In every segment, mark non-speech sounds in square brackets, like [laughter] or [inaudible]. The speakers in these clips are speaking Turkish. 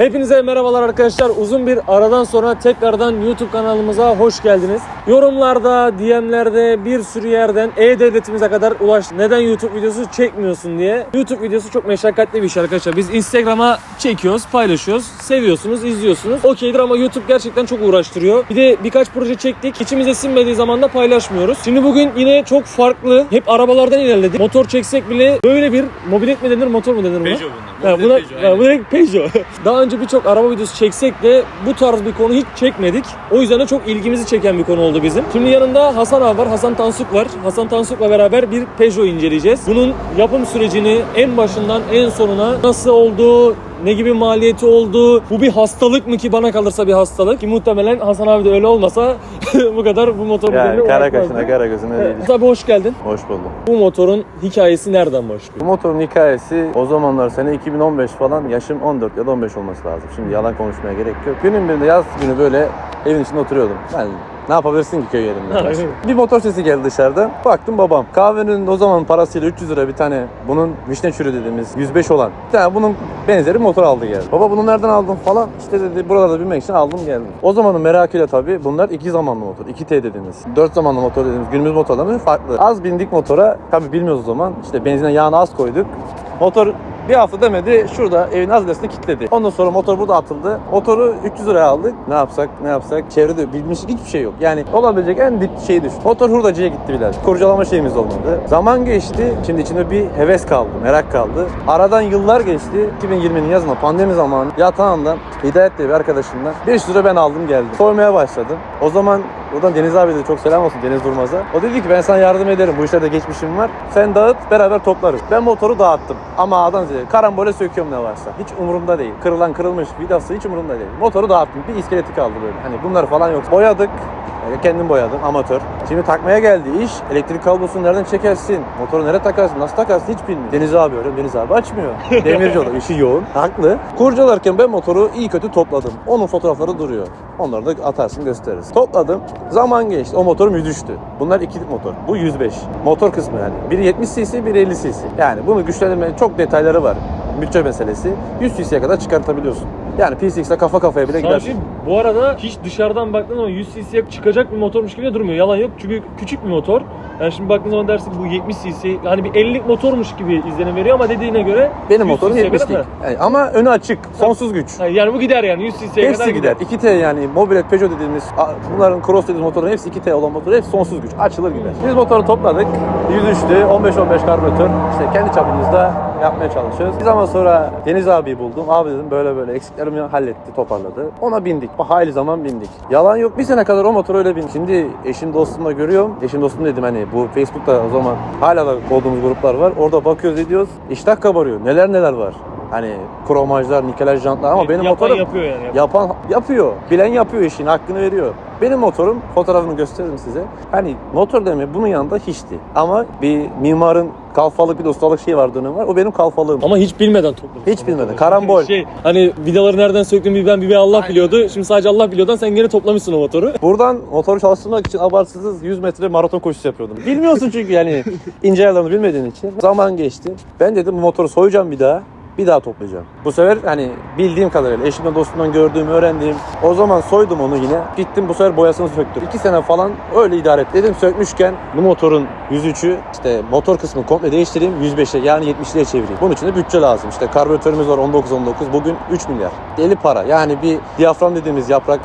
Hepinize merhabalar arkadaşlar. Uzun bir aradan sonra tekrardan YouTube kanalımıza hoş geldiniz. Yorumlarda, DM'lerde bir sürü yerden E-Devletimize kadar ulaştı. Neden YouTube videosu çekmiyorsun diye. YouTube videosu çok meşakkatli bir iş arkadaşlar. Biz Instagram'a çekiyoruz, paylaşıyoruz. Seviyorsunuz, izliyorsunuz. Okeydir ama YouTube gerçekten çok uğraştırıyor. Bir de birkaç proje çektik. İçimize sinmediği zaman da paylaşmıyoruz. Şimdi bugün yine çok farklı. Hep arabalardan ilerledik. Motor çeksek bile böyle bir mobilet mi denir, motor mu denir buna? Peugeot bunlar. Ha, buna, Peugeot, ha, bu direkt [laughs] Peugeot. Daha önce birçok araba videosu çeksek de bu tarz bir konu hiç çekmedik. O yüzden de çok ilgimizi çeken bir konu oldu bizim. Şimdi yanında Hasan abi var, Hasan Tansuk var. Hasan Tansuk'la beraber bir Peugeot inceleyeceğiz. Bunun yapım sürecini en başından en sonuna nasıl oldu, ne gibi maliyeti oldu, bu bir hastalık mı ki bana kalırsa bir hastalık ki muhtemelen Hasan abi de öyle olmasa [laughs] bu kadar bu motor Yani üzerine kara kaşına kara gözüne değil. Evet, hoş geldin. Hoş buldum. Bu motorun hikayesi nereden Bu başlıyor? motorun hikayesi o zamanlar sene 2015 falan yaşım 14 ya da 15 olması lazım. Şimdi yalan konuşmaya gerek yok. Günün birinde yaz günü böyle evin içinde oturuyordum. Ben ne yapabilirsin ki köy yerinde? Bir motor sesi geldi dışarıdan. Baktım babam. Kahvenin o zaman parasıyla 300 lira bir tane bunun vişne çürü dediğimiz 105 olan. Bir tane bunun benzeri motor aldı geldi. Baba bunu nereden aldın falan. İşte dedi buralarda binmek için aldım geldim. O zamanın merakıyla tabii bunlar iki zamanlı motor. 2T dediğimiz. 4 zamanlı motor dediğimiz günümüz motorlarının farklı. Az bindik motora. Tabii bilmiyoruz o zaman. İşte benzine yağını az koyduk. Motor bir hafta demedi şurada evin az ilerisinde kilitledi. Ondan sonra motor burada atıldı. Motoru 300 liraya aldık. Ne yapsak ne yapsak çevrede bilmişlik hiçbir şey yok. Yani olabilecek en dip şeyi düşün. Motor hurdacıya gitti biraz. Kurcalama şeyimiz olmadı. Zaman geçti. Şimdi içinde bir heves kaldı. Merak kaldı. Aradan yıllar geçti. 2020'nin yazında pandemi zamanı yatağından Hidayet diye bir arkadaşımdan 500 lira ben aldım geldim. Soymaya başladım. O zaman Buradan Deniz abi de çok selam olsun Deniz Durmaz'a. O dedi ki ben sana yardım ederim. Bu işlerde geçmişim var. Sen dağıt beraber toplarız. Ben motoru dağıttım. Ama A'dan Z'ye karambole söküyorum ne varsa. Hiç umurumda değil. Kırılan kırılmış vidası hiç umurumda değil. Motoru dağıttım. Bir iskeleti kaldı böyle. Hani bunlar falan yok. Boyadık. Kendim boyadım amatör. Şimdi takmaya geldi iş. Elektrik kablosunu nereden çekersin? Motoru nereye takarsın? Nasıl takarsın? Hiç bilmiyorum. Deniz abi arıyorum. Deniz abi açmıyor. [laughs] Demirci o da işi yoğun. Haklı. Kurcalarken ben motoru iyi kötü topladım. Onun fotoğrafları duruyor. Onları da atarsın gösteririz. Topladım. Zaman geçti. O motorum 100 düştü. Bunlar iki motor. Bu 105. Motor kısmı yani. Biri 70 cc, biri 50 cc. Yani bunu güçlendirmenin çok detayları var. Bütçe meselesi. 100 cc'ye kadar çıkartabiliyorsun. Yani P6'le kafa kafaya bile gidersin. Sadece bu arada hiç dışarıdan baktığın zaman 100 cc'ye çıkacak bir motormuş gibi de durmuyor. Yalan yok çünkü küçük bir motor. Yani şimdi baktığın zaman dersin bu 70 cc hani bir 50'lik motormuş gibi izlenim veriyor ama dediğine göre Benim 100 motorum cc 'ye kadar 70'lik. mı? Yani ama önü açık. Sonsuz güç. Yani bu gider yani 100 cc'ye kadar Hepsi gider. 2T yani mobilet Peugeot dediğimiz bunların cross dediğimiz motorların hepsi 2T olan motor hepsi sonsuz güç. Açılır gider. Biz motoru topladık. 103'tü. 15-15 karbüratör. İşte kendi çapımızda yapmaya çalışıyoruz. Bir zaman sonra Deniz abiyi buldum. Abi dedim böyle böyle eksiklerimi halletti, toparladı. Ona bindik. Hayli zaman bindik. Yalan yok. Bir sene kadar o motoru öyle bindik. Şimdi eşim dostumla görüyorum. Eşim dostum dedim hani bu Facebook'ta o zaman hala da olduğumuz gruplar var. Orada bakıyoruz ediyoruz. İştah kabarıyor. Neler neler var. Hani kromajlar, nikelaj jantlar ama benim Yapan motorum yapıyor yani. Yapan yapıyor. Bilen yapıyor işin hakkını veriyor. Benim motorum fotoğrafını gösteririm size. Hani motor deme bunun yanında hiçti. Ama bir mimarın kalfalık bir ustalık şeyi var dönemi var. O benim kalfalığım. Ama hiç bilmeden topladım. Hiç bilmeden. Karambol. Şey hani vidaları nereden söktüğümü bir ben bir Allah biliyordu. Şimdi sadece Allah biliyordan sen gene toplamışsın o motoru. [laughs] Buradan motoru çalıştırmak için abartısız 100 metre maraton koşusu yapıyordum. Bilmiyorsun çünkü yani [laughs] ince ayarlarını bilmediğin için. Zaman geçti. Ben dedim bu motoru soyacağım bir daha. Bir daha toplayacağım. Bu sefer hani bildiğim kadarıyla eşimden dostumdan gördüğüm, öğrendiğim. O zaman soydum onu yine. Gittim bu sefer boyasını söktüm. İki sene falan öyle idare ettim. Dedim sökmüşken bu motorun 103'ü işte motor kısmını komple değiştireyim 105'e yani 70'liğe çevireyim. Bunun için de bütçe lazım. İşte karbüratörümüz var 19-19 bugün 3 milyar. Deli para. Yani bir diyafram dediğimiz yaprak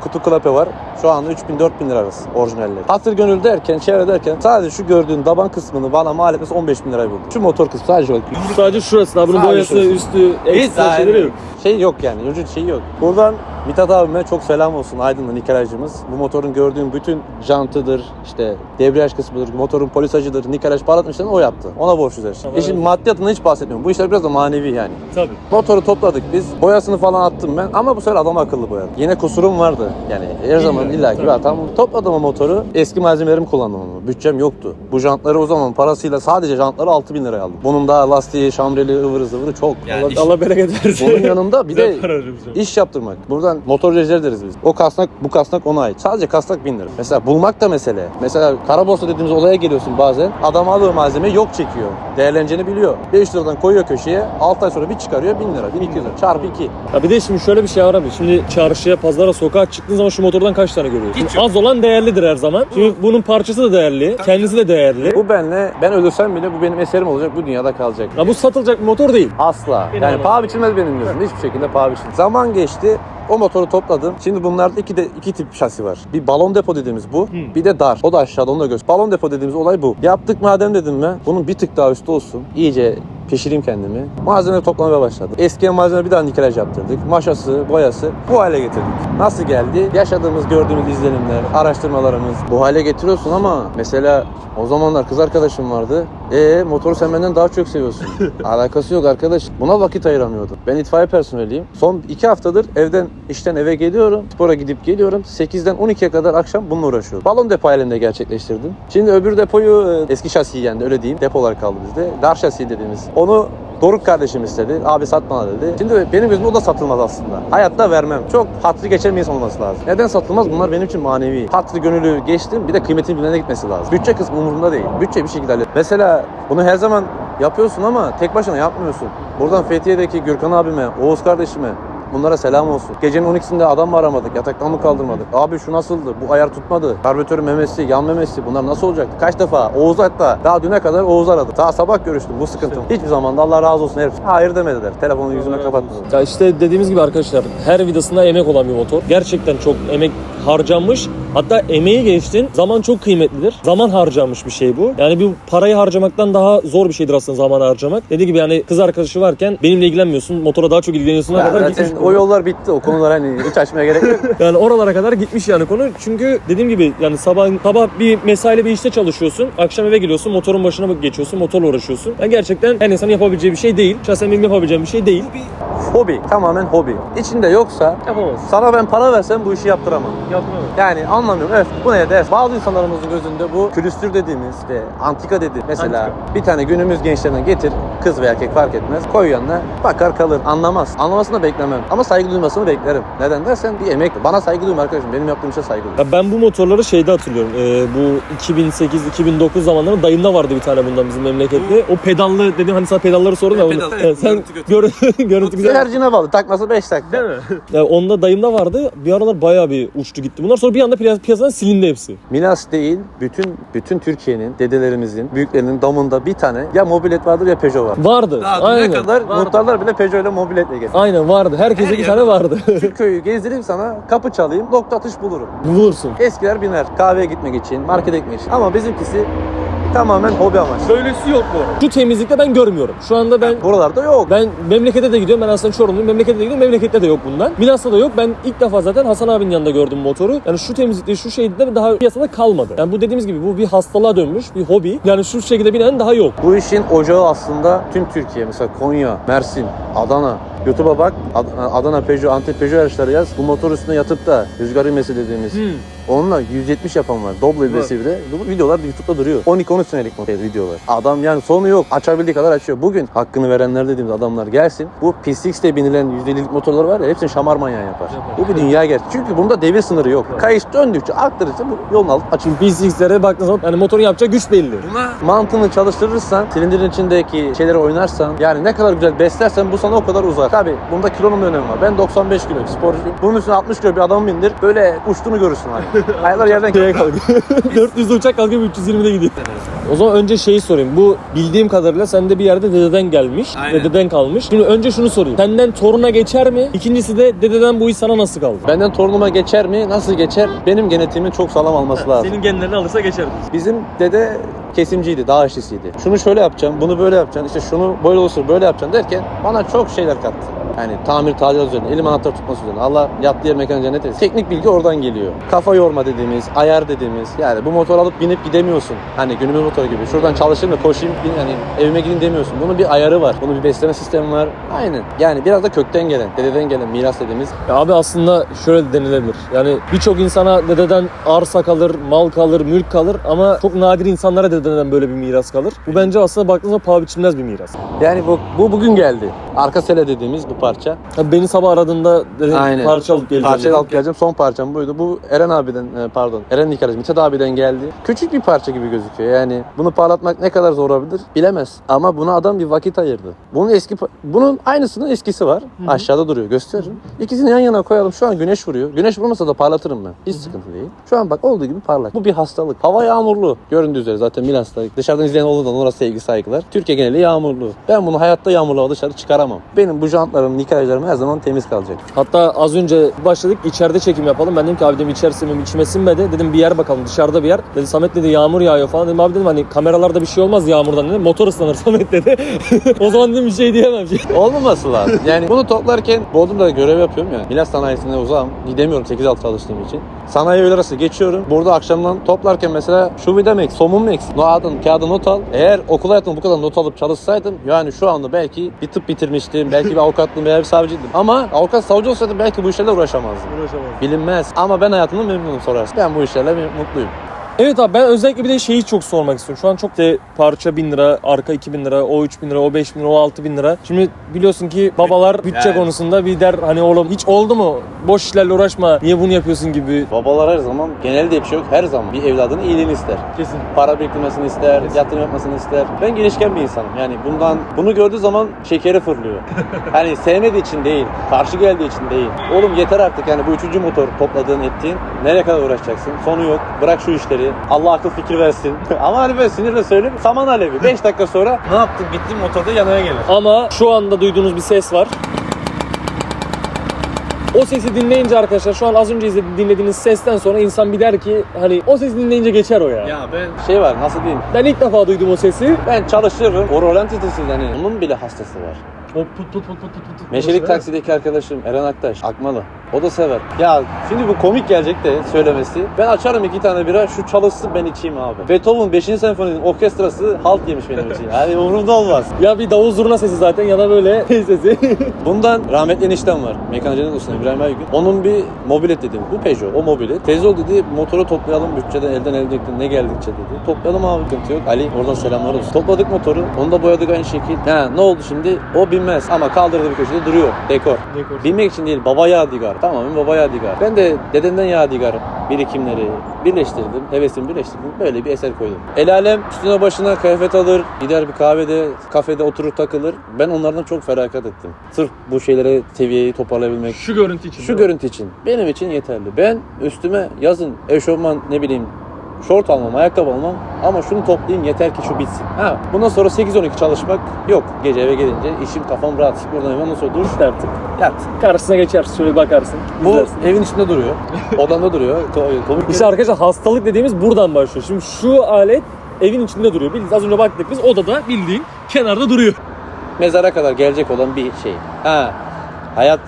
kutu klape var. Şu anda 3000-4000 lira arası orijinalleri. Hatır gönül derken, çevre derken sadece şu gördüğün taban kısmını bana mal etmesi 15 bin lirayı buldu. Şu motor kısmı sadece o. Sadece şurası daha bunun Sadece boyası şurası. üstü ekstra şeyleri yok. Şey yok yani, vücut şeyi yok. Buradan Mithat abime çok selam olsun Aydın'ın nikelajcımız. Bu motorun gördüğün bütün jantıdır, işte debriyaj kısmıdır, motorun polisajıdır, nikelaj parlatmışlarını o yaptı. Ona borçluyuz her şey. Tamam, şimdi evet. maddiyatından hiç bahsetmiyorum. Bu işler biraz da manevi yani. Tabii. Motoru topladık biz. Boyasını falan attım ben ama bu sefer adam akıllı boyadım. Yine kusurum vardı. Yani her zaman zaman illaki bir hatam. oldu. Topladım o motoru. Eski malzemelerimi kullandım onu. Bütçem yoktu. Bu jantları o zaman parasıyla sadece jantları 6000 liraya aldım. Bunun daha lastiği, şambreli, ıvırı zıvırı çok. Allah, Allah bereket versin. Bunun yanında bir [laughs] de iş yaptırmak. Buradan motorcular deriz biz. O kasnak bu kasnak ona ait. Sadece kasnak 1000 lira. Mesela bulmak da mesele. Mesela kara borsa dediğimiz olaya geliyorsun bazen. Adam alıyor malzeme yok çekiyor. Değerleneceğini biliyor. 500 liradan koyuyor köşeye. 6 ay sonra bir çıkarıyor 1000 lira. 1200 lira. Çarpı 2. Ya bir de şimdi şöyle bir şey var abi. Şimdi çarşıya, pazara, sokağa çıktığın zaman şu motordan kaç tane görüyorsun? Şimdi az olan değerlidir her zaman. Şimdi bunun parçası da değerli, kendisi de değerli. Bu benle ben ölürsem bile bu benim eserim olacak. Bu dünyada kalacak. Ya bu satılacak bir motor değil. Asla. Benim yani ama. paha biçilmez benim gözümde. Hiçbir şekilde paha biçilmez. Zaman geçti. O motoru topladım. Şimdi bunlarda iki de iki tip şasi var. Bir balon depo dediğimiz bu. Bir de dar. O da aşağıda onu da göster. Balon depo dediğimiz olay bu. Yaptık madem dedim ben. Bunun bir tık daha üstü olsun. İyice pişireyim kendimi. Malzeme toplamaya başladım. Eski malzeme bir daha nikelaj yaptırdık. Maşası, boyası bu hale getirdik. Nasıl geldi? Yaşadığımız, gördüğümüz izlenimler, araştırmalarımız bu hale getiriyorsun ama mesela o zamanlar kız arkadaşım vardı. E motoru sen benden daha çok seviyorsun. [laughs] Alakası yok arkadaş. Buna vakit ayıramıyordum. Ben itfaiye personeliyim. Son iki haftadır evden işten eve geliyorum. Spora gidip geliyorum. 8'den 12'ye kadar akşam bununla uğraşıyorum. Balon depo halinde gerçekleştirdim. Şimdi öbür depoyu e, eski şasi yani öyle diyeyim. Depolar kaldı bizde. Dar şasi dediğimiz. Onu Doruk kardeşim istedi. Abi sat bana dedi. Şimdi benim gözümde o da satılmaz aslında. Hayatta vermem. Çok hatırı geçen bir olması lazım. Neden satılmaz? Bunlar benim için manevi. Hatırı gönüllü geçtim. Bir de kıymetini bilene gitmesi lazım. Bütçe kısmı umurumda değil. Bütçe bir şekilde hallet. Mesela bunu her zaman yapıyorsun ama tek başına yapmıyorsun. Buradan Fethiye'deki Gürkan abime, Oğuz kardeşime, Bunlara selam olsun. Gecenin 12'sinde adam mı aramadık? Yataktan mı kaldırmadık? Abi şu nasıldı? Bu ayar tutmadı. Karbüratörün memesi, yan memesi bunlar nasıl olacaktı? Kaç defa? Oğuz hatta daha düne kadar Oğuz aradı. Daha sabah görüştüm bu sıkıntım. Hiçbir zaman da Allah razı olsun herif. Hayır demediler. Telefonu yüzüme kapatmadı. Ya işte dediğimiz gibi arkadaşlar her vidasında emek olan bir motor. Gerçekten çok emek harcanmış. Hatta emeği geçtin. Zaman çok kıymetlidir. Zaman harcanmış bir şey bu. Yani bu parayı harcamaktan daha zor bir şeydir aslında zaman harcamak. Dediği gibi yani kız arkadaşı varken benimle ilgilenmiyorsun. Motora daha çok ilgileniyorsun. Ya kadar zaten gitmiş. o yollar bitti. O konular hani hiç açmaya gerek yok. [laughs] Yani oralara kadar gitmiş yani konu. Çünkü dediğim gibi yani sabah sabah bir mesaili bir işte çalışıyorsun. Akşam eve geliyorsun. Motorun başına geçiyorsun. Motorla uğraşıyorsun. Yani gerçekten her insanın yapabileceği bir şey değil. Şahsen benim yapabileceğim bir şey değil. hobi. Tamamen hobi. İçinde yoksa Yapamaz. sana ben para versem bu işi yaptıramam. Yani anlamıyorum. Evet bu neye değer? Bazı insanlarımızın gözünde bu külüstür dediğimiz işte antika dedi. Mesela Antika. bir tane günümüz gençlerinden getir kız veya erkek fark etmez. Koy yanına bakar kalır. Anlamaz. Anlamasını da beklemem. Ama saygı duymasını beklerim. Neden dersen bir emek. Bana saygı duyma arkadaşım. Benim yaptığım işe saygı duy. Ya ben bu motorları şeyde hatırlıyorum. Ee, bu 2008-2009 zamanlarında dayımda vardı bir tane bundan bizim memlekette. O pedallı dedim hani sana pedalları sordum ya. pedal, [laughs] evet, sen görüntü görüntü güzel. Enerjine bağlı. Takması 5 dakika. Değil mi? Ya onda dayımda vardı. Bir aralar bayağı bir uçtu gitti. Bunlar sonra bir anda piyas- piyasadan silindi hepsi. Milas değil, bütün bütün Türkiye'nin, dedelerimizin, büyüklerinin damında bir tane ya mobilet vardır ya Peugeot var. Vardı. Daha düne Aynen. kadar Vardı. muhtarlar bile Peugeot ile mobiletle gezer. Aynen vardı. Herkese Her bir tane vardı. [laughs] Köyü gezdireyim sana, kapı çalayım, nokta atış bulurum. Bulursun. Eskiler biner kahveye gitmek için, markete gitmek için. Ama bizimkisi tamamen hobi amaçlı. Böylesi yok bu. Şu temizlikte ben görmüyorum. Şu anda ben Buralarda yok. ben memlekete de gidiyorum. Ben aslında Çorumluyum. Memlekete de gidiyorum. Memlekette de yok bundan. Milas'ta da yok. Ben ilk defa zaten Hasan abinin yanında gördüm motoru. Yani şu temizlikte, şu şeyde daha piyasada kalmadı. Yani bu dediğimiz gibi bu bir hastalığa dönmüş, bir hobi. Yani şu şekilde binen daha yok. Bu işin ocağı aslında tüm Türkiye. Mesela Konya, Mersin, Adana. YouTube'a bak. Ad- Adana Peugeot, Antep Peugeot yarışları yaz. Bu motor üstüne yatıp da rüzgar inmesi dediğimiz. Onunla 170 yapan var. Double ibresi bir de. Bu videolar YouTube'da duruyor. 12-13 senelik motor videolar. Adam yani sonu yok. Açabildiği kadar açıyor. Bugün hakkını verenler dediğimiz adamlar gelsin. Bu PSX'te binilen %50'lik motorlar var ya hepsini şamar manyağı yapar. Bu bir dünya gerçeği. Çünkü bunda devir sınırı yok. Kayış döndükçe aktarırsa bu yolun alıp açılıyor. PCX'lere baktığın zaman yani motorun yapacağı güç belli. Mantığını çalıştırırsan, silindirin içindeki şeyleri oynarsan, yani ne kadar güzel beslersen bu sana o kadar uzar. Tabi bunda kilonun da önemi var. Ben 95 kilo sporcuyum. Bunun üstüne 60 kilo bir adam bindir. Böyle uçtuğunu görürsün hani. [laughs] Aylar yerden Şeye kalkıyor. [laughs] 400 uçak kalkıyor 320'de gidiyor. O zaman önce şeyi sorayım. Bu bildiğim kadarıyla sende bir yerde dededen gelmiş. Aynen. Dededen kalmış. Şimdi önce şunu sorayım. Senden toruna geçer mi? İkincisi de dededen bu iş sana nasıl kaldı? Benden torunuma geçer mi? Nasıl geçer? Benim genetiğimin çok sağlam alması lazım. Senin genlerini alırsa geçer. Bizim dede kesimciydi, dağ işçisiydi. Şunu şöyle yapacağım, bunu böyle yapacağım, işte şunu böyle olursa böyle yapacağım derken bana çok şeyler kattı. Yani tamir tadilat üzerine, elim anahtar tutması üzerine. Allah yattığı yer mekan cennet etsin. Teknik bilgi oradan geliyor. Kafa yorma dediğimiz, ayar dediğimiz. Yani bu motor alıp binip gidemiyorsun. Hani günümüz motoru gibi. Şuradan çalışayım da koşayım, bin, yani evime gideyim demiyorsun. Bunun bir ayarı var. Bunun bir besleme sistemi var. Aynen. Yani biraz da kökten gelen, dededen gelen miras dediğimiz. Ya abi aslında şöyle denilebilir. Yani birçok insana dededen arsa kalır, mal kalır, mülk kalır ama çok nadir insanlara dededen böyle bir miras kalır. Bu bence aslında baktığınızda paha biçilmez bir miras. Yani bu, bu bugün geldi. Arka sele dediğimiz bu parça. Ya beni sabah aradığında dedi Aynen. parça alıp geleceğim. Dedi. alıp geleceğim. Son parçam buydu. Bu Eren abiden e, pardon. Eren Nikaraj Mithat abiden geldi. Küçük bir parça gibi gözüküyor. Yani bunu parlatmak ne kadar zor olabilir bilemez. Ama buna adam bir vakit ayırdı. Bunun eski bunun aynısının eskisi var. Aşağıda duruyor. Gösteririm. İkisini yan yana koyalım. Şu an güneş vuruyor. Güneş vurmasa da parlatırım ben. Hiç sıkıntı değil. Şu an bak olduğu gibi parlak. Bu bir hastalık. Hava yağmurlu. Göründüğü üzere zaten Milas'ta. Dışarıdan izleyen olduğundan ona sevgi saygılar. Türkiye geneli yağmurlu. Ben bunu hayatta yağmurlu dışarı çıkaramam. Benim bu jantlarım, nikarajlarım her zaman temiz kalacak. Hatta az önce başladık içeride çekim yapalım. Ben dedim ki abi dedim içerisi mi içime sinmedi. Dedim bir yer bakalım dışarıda bir yer. Dedi Samet dedi yağmur yağıyor falan. Dedim abi dedim hani kameralarda bir şey olmaz yağmurdan dedim. Motor ıslanır [laughs] Samet dedi. o zaman dedim bir şey diyemem. [laughs] Olmaması lazım. Yani bunu toplarken Bodrum'da görev yapıyorum ya. Milas sanayisinde uzağım. Gidemiyorum 8-6 çalıştığım için. Sanayi öğle arası geçiyorum. Burada akşamdan toplarken mesela şu mı eksik, somun mu eksik? No adın, kağıda not al. Eğer okul hayatımda bu kadar not alıp çalışsaydım yani şu anda belki bir tıp bitirmiştim. Belki bir avukatlığım veya bir savcıydım. Ama avukat savcı olsaydım belki bu işlerle uğraşamazdım. Bilinmez. Ama ben hayatımda memnunum sorarsın. Ben bu işlerle mutluyum. Evet abi ben özellikle bir de şeyi çok sormak istiyorum. Şu an çok de parça 1000 lira, arka 2000 lira, o 3000 lira, o 5000 lira, o 6000 lira. Şimdi biliyorsun ki babalar bütçe Yani. konusunda bir der hani oğlum hiç oldu mu? Boş işlerle uğraşma. Niye bunu yapıyorsun gibi. Babalar her zaman genelde bir şey yok. Her zaman bir evladının iyiliğini ister. Kesin. para biriktirmesini ister, yatırım yapmasını ister. Ben girişken bir insanım. Yani bundan bunu gördüğü zaman şekeri fırlıyor. [laughs] hani sevmediği için değil, karşı geldiği için değil. Oğlum yeter artık yani bu üçüncü motor topladığın ettiğin. Nereye kadar uğraşacaksın? Sonu yok. Bırak şu işleri. Allah akıl fikir versin. [laughs] Ama hani böyle sinirle söyleyeyim. Saman alevi. 5 dakika sonra [laughs] ne yaptık? Bitti motorda yanaya gelir. Ama şu anda duyduğunuz bir ses var. O sesi dinleyince arkadaşlar şu an az önce izledi- dinlediğiniz sesten sonra insan bir der ki hani o sesi dinleyince geçer o ya. Ya ben şey var nasıl diyeyim? Ben ilk defa duydum o sesi. Ben çalışırım. O rolantitesi hani onun bile hastası var. O put put put put put put. Meşelik taksideki arkadaşım Eren Aktaş, Akmalı. O da sever. Ya şimdi bu komik gelecek de söylemesi. Ben açarım iki tane bira, şu çalışsın ben içeyim abi. Beethoven 5. senfoninin orkestrası halt yemiş benim için. Yani umurumda olmaz. Ya bir davul zurna sesi zaten ya da böyle [laughs] sesi. Bundan rahmetli eniştem var. Mekanicinin ustam İbrahim Aygün. Onun bir mobilet dedim. Bu Peugeot, o mobilet. Teyze dedi motoru toplayalım bütçeden elden elde ne geldikçe dedi. Toplayalım abi sıkıntı yok. Ali oradan selamlar olsun. Topladık motoru. Onu da boyadık aynı şekil. Ha ne oldu şimdi? O binmez ama kaldırdı bir köşede duruyor. Dekor. Dekor. Binmek için değil baba yadigar. Tamamen baba yadigar. Ben de dedemden yadigar birikimleri birleştirdim. Hevesimi birleştirdim. Böyle bir eser koydum. El alem üstüne başına kıyafet alır. Gider bir kahvede, kafede oturur takılır. Ben onlardan çok feragat ettim. Sırf bu şeylere seviyeyi toparlayabilmek. Şu görüntü için. Şu görüntü için. Benim için yeterli. Ben üstüme yazın eşofman ne bileyim şort almam, ayakkabı almam ama şunu toplayayım yeter ki şu bitsin. Ha, bundan sonra 8-12 çalışmak yok. Gece eve gelince işim kafam rahat. Buradan hemen nasıl olur? İşte artık. Yat. Karşısına geçersin şöyle bakarsın. Bu izlersin. evin içinde duruyor. [laughs] Odamda duruyor. Ko- Komik İşte arkadaşlar hastalık dediğimiz buradan başlıyor. Şimdi şu alet evin içinde duruyor. Bildiğiniz az önce baktık biz odada bildiğin kenarda duruyor. mezara kadar gelecek olan bir şey. Ha, hayat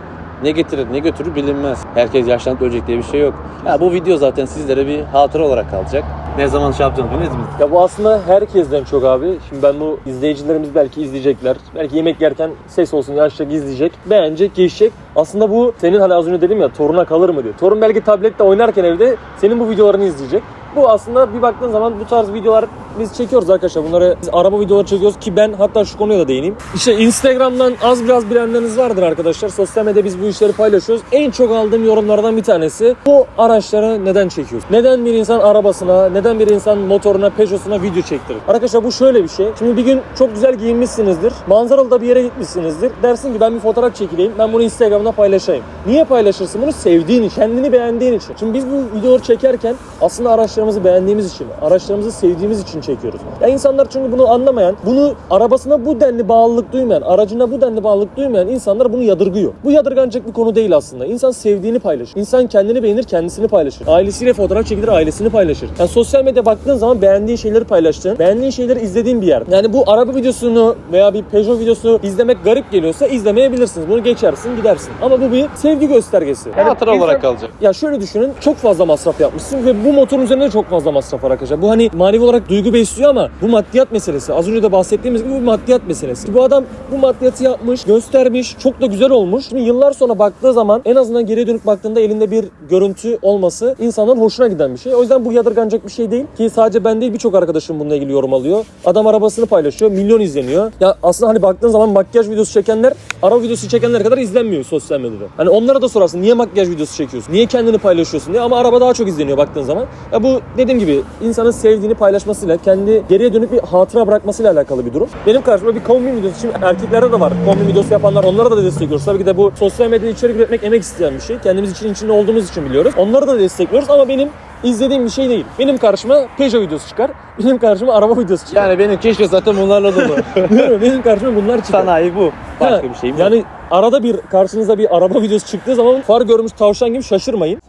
ne getirir ne götürür bilinmez. Herkes yaşlanıp ölecek diye bir şey yok. Ha, bu video zaten sizlere bir hatıra olarak kalacak. Ne zaman şey yapacağını bilmez mi? Ya bu aslında herkesten çok abi. Şimdi ben bu izleyicilerimiz belki izleyecekler. Belki yemek yerken ses olsun yaşça izleyecek. Beğenecek, geçecek. Aslında bu senin hani az önce dedim ya toruna kalır mı diyor. Torun belki tablette oynarken evde senin bu videolarını izleyecek. Bu aslında bir baktığın zaman bu tarz videolar biz çekiyoruz arkadaşlar. Bunları biz araba videoları çekiyoruz ki ben hatta şu konuya da değineyim. İşte Instagram'dan az biraz bilenleriniz vardır arkadaşlar. Sosyal medyada biz bu işleri paylaşıyoruz. En çok aldığım yorumlardan bir tanesi bu araçları neden çekiyoruz? Neden bir insan arabasına, neden bir insan motoruna, Peugeot'suna video çektirir? Arkadaşlar bu şöyle bir şey. Şimdi bir gün çok güzel giyinmişsinizdir. Manzaralı da bir yere gitmişsinizdir. Dersin ki ben bir fotoğraf çekileyim. Ben bunu Instagram'da paylaşayım. Niye paylaşırsın bunu? Sevdiğin için, kendini beğendiğin için. Şimdi biz bu videoları çekerken aslında araçlarımızı beğendiğimiz için, araçlarımızı sevdiğimiz için çekiyoruz. Ya insanlar çünkü bunu anlamayan, bunu arabasına bu denli bağlılık duymayan, aracına bu denli bağlılık duymayan insanlar bunu yadırgıyor. Bu yadırganacak bir konu değil aslında. İnsan sevdiğini paylaşır. İnsan kendini beğenir, kendisini paylaşır. Ailesiyle fotoğraf çekilir, ailesini paylaşır. Yani sosyal medya baktığın zaman beğendiğin şeyleri paylaştığın, beğendiğin şeyleri izlediğin bir yer. Yani bu araba videosunu veya bir Peugeot videosunu izlemek garip geliyorsa izlemeyebilirsiniz. Bunu geçersin, gidersin. Ama bu bir sevgi göstergesi. Yani Hatıra olarak kalacak. ya şöyle düşünün çok fazla masraf yapmışsın ve bu motorun üzerinde de çok fazla masraf var arkadaşlar. Bu hani manevi olarak duygu besliyor ama bu maddiyat meselesi. Az önce de bahsettiğimiz gibi bu maddiyat meselesi. Bu adam bu maddiyatı yapmış, göstermiş, çok da güzel olmuş. Şimdi yıllar sonra baktığı zaman en azından geriye dönüp baktığında elinde bir görüntü olması insanların hoşuna giden bir şey. O yüzden bu yadırganacak bir şey değil ki sadece ben değil birçok arkadaşım bununla ilgili yorum alıyor. Adam arabasını paylaşıyor, milyon izleniyor. Ya aslında hani baktığın zaman makyaj videosu çekenler araba videosu çekenler kadar izlenmiyor sosyal medyada. Hani onlara da sorarsın niye makyaj videosu çekiyorsun? Niye kendini paylaşıyorsun diye ama araba daha çok izleniyor baktığın zaman. Ya bu dediğim gibi insanın sevdiğini paylaşmasıyla kendi geriye dönüp bir hatıra bırakmasıyla alakalı bir durum. Benim karşıma bir kombin videosu şimdi erkeklerde de var. Kombin videosu yapanlar onlara da destekliyoruz. Tabii ki de bu sosyal medyada içerik üretmek emek isteyen bir şey. Kendimiz için içinde olduğumuz için biliyoruz. Onları da destekliyoruz ama benim izlediğim bir şey değil. Benim karşıma Peugeot videosu çıkar. Benim karşıma araba videosu çıkar. Yani benim keşke zaten bunlarla dolu. [laughs] benim karşıma bunlar çıkar. Sanayi bu. Başka Ha, bir şey mi? Yani arada bir karşınıza bir araba videosu çıktığı zaman far görmüş tavşan gibi şaşırmayın.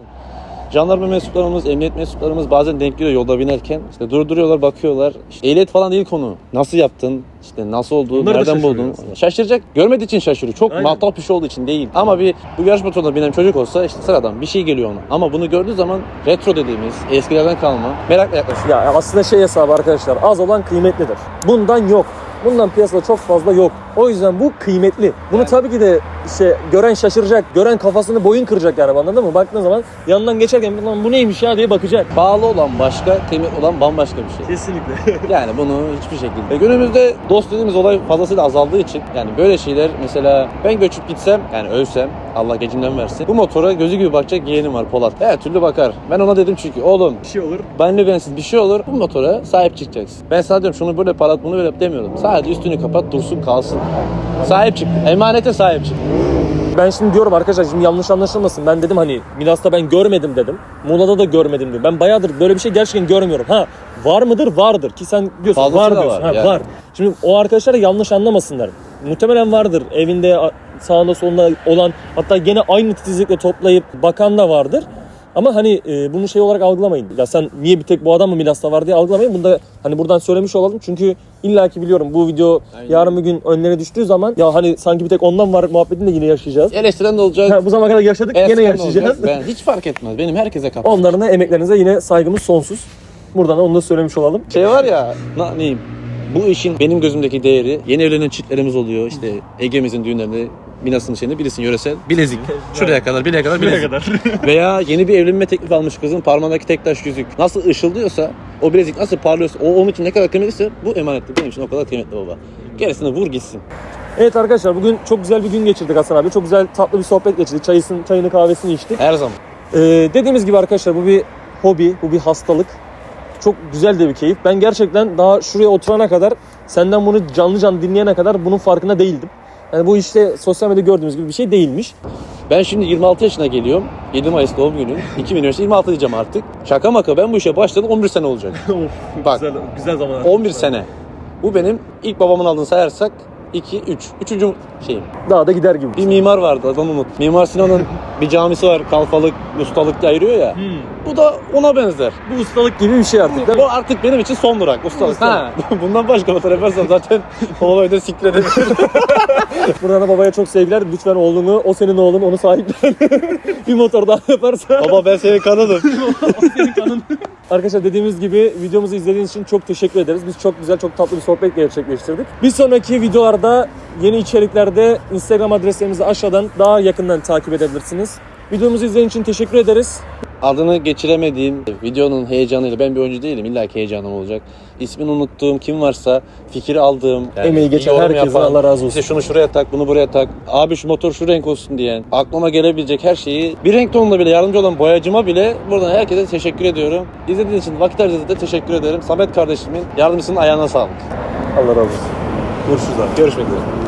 Jandarma mensuplarımız, emniyet mensuplarımız bazen denk geliyor yolda binerken. İşte durduruyorlar, bakıyorlar. İşte ehliyet falan değil konu. Nasıl yaptın? İşte nasıl oldu? Bunlar da nereden şaşırıyor buldun? aslında. Şaşıracak. Görmediği için şaşırıyor. Çok Aynen. matah bir şey olduğu için değil. Ama bir bu yarış motoruna binen çocuk olsa işte sıradan bir şey geliyor ona. Ama bunu gördüğü zaman retro dediğimiz eskilerden kalma merakla yaklaşıyor. Ya aslında şey hesabı arkadaşlar az olan kıymetlidir. Bundan yok. Bundan piyasada çok fazla yok. O yüzden bu kıymetli. Bunu tabii ki de işte gören şaşıracak. Gören kafasını boyun kıracak yani anladın mı? Baktığın zaman yanından geçerken "Lan bu neymiş ya diye bakacak. Pahalı olan başka, kıymetli olan bambaşka bir şey. Kesinlikle. [laughs] Yani bunu hiçbir şekilde. E günümüzde dost dediğimiz olay fazlasıyla azaldığı için yani böyle şeyler mesela ben göçüp gitsem yani ölsem Allah gecinden versin. Bu motora gözü gibi bakacak yeğenim var Polat. Her türlü bakar. Ben ona dedim çünkü oğlum bir şey olur. benle bensiz bir şey olur bu motora sahip çıkacaksın. Ben sana diyorum şunu böyle parat bunu böyle demiyorum. Sadece üstünü kapat dursun kalsın. Sahip çık. Emanete sahip çık. Ben şimdi diyorum arkadaşlar şimdi yanlış anlaşılmasın. Ben dedim hani Milas'ta ben görmedim dedim. Muğla'da da görmedim dedim. Ben bayağıdır böyle bir şey gerçekten görmüyorum. Ha var mıdır? Vardır. Ki sen diyorsun Fazlası var da diyorsun. var ha, yani. var. Şimdi o arkadaşlar da yanlış anlamasınlar. Muhtemelen vardır. Evinde sağında solunda olan hatta gene aynı titizlikle toplayıp bakan da vardır. Ama hani e, bunu şey olarak algılamayın. Ya sen niye bir tek bu adam mı Milas'ta var diye algılamayın. Bunu da hani buradan söylemiş olalım. Çünkü illaki biliyorum bu video Aynen. yarın bir gün önlerine düştüğü zaman ya hani sanki bir tek ondan var muhabbetini de yine yaşayacağız. Eleştiren de olacak. Ha, [laughs] bu zamana kadar yaşadık de yaşayacağız. Ben hiç fark etmez. Benim herkese kapat. Onların da emeklerinize yine saygımız sonsuz. Buradan da onu da söylemiş olalım. Şey var ya, na, neyim? Bu işin benim gözümdeki değeri yeni evlenen çiftlerimiz oluyor. İşte Ege'mizin düğünlerinde Minas'ın şeyinde birisinin yöresel bilezik. Şuraya kadar, bileğe kadar bilezik. Veya [laughs] yeni bir evlenme teklif almış kızın parmağındaki tek taş yüzük. Nasıl ışıldıyorsa, o bilezik nasıl parlıyorsa, o onun için ne kadar kıymetliyse bu emanetli. Benim için o kadar kıymetli baba. Gerisini vur gitsin. Evet arkadaşlar bugün çok güzel bir gün geçirdik Hasan abi. Çok güzel tatlı bir sohbet geçirdik. Çayısın, çayını kahvesini içtik. Her zaman. Ee, dediğimiz gibi arkadaşlar bu bir hobi, bu bir hastalık. Çok güzel de bir keyif. Ben gerçekten daha şuraya oturana kadar, senden bunu canlı canlı dinleyene kadar bunun farkında değildim. Yani bu işte sosyal medyada gördüğümüz gibi bir şey değilmiş. Ben şimdi 26 yaşına geliyorum. 7 Mayıs doğum günüm. 2025'te 26 diyeceğim artık. Şaka maka ben bu işe başladım 11 sene olacak. [laughs] Bak güzel, güzel zamanlar. 11 sene. Bu benim ilk babamın aldığını sayarsak 2, 3. Üçüncü şeyim. Daha da gider gibi. Bir mimar vardı adamı unut. Mimar Sinan'ın [laughs] bir camisi var kalfalık, ustalık ayırıyor ya. Hmm. Bu da ona benzer. Bu ustalık gibi bir şey artık değil mi? Bu artık benim için son durak ustalık. Ha. [laughs] Bundan başka motor yaparsam zaten [laughs] olayı da siktir ederim. Buradan da babaya çok sevgiler. Lütfen oğlunu, o senin oğlun, onu sahiplen. bir motor daha yaparsa. Baba ben senin kanalım. Arkadaşlar dediğimiz gibi videomuzu izlediğiniz için çok teşekkür ederiz. Biz çok güzel, çok tatlı bir sohbet gerçekleştirdik. Bir sonraki videolarda, yeni içeriklerde Instagram adreslerimizi aşağıdan daha yakından takip edebilirsiniz. Videomuzu izlediğiniz için teşekkür ederiz. Adını geçiremediğim videonun heyecanıyla ben bir oyuncu değilim illa ki heyecanım olacak. İsmini unuttuğum kim varsa fikri aldığım yani Emeği geçen herkese yapan, Allah razı olsun. İşte şunu şuraya tak bunu buraya tak. Abi şu motor şu renk olsun diyen aklıma gelebilecek her şeyi bir renk tonunda bile yardımcı olan boyacıma bile buradan herkese teşekkür ediyorum. İzlediğiniz için vakit harcadığınız için teşekkür ederim. Samet kardeşimin yardımcısının ayağına sağlık. Allah razı olsun. Görüşürüz abi. Görüşmek üzere.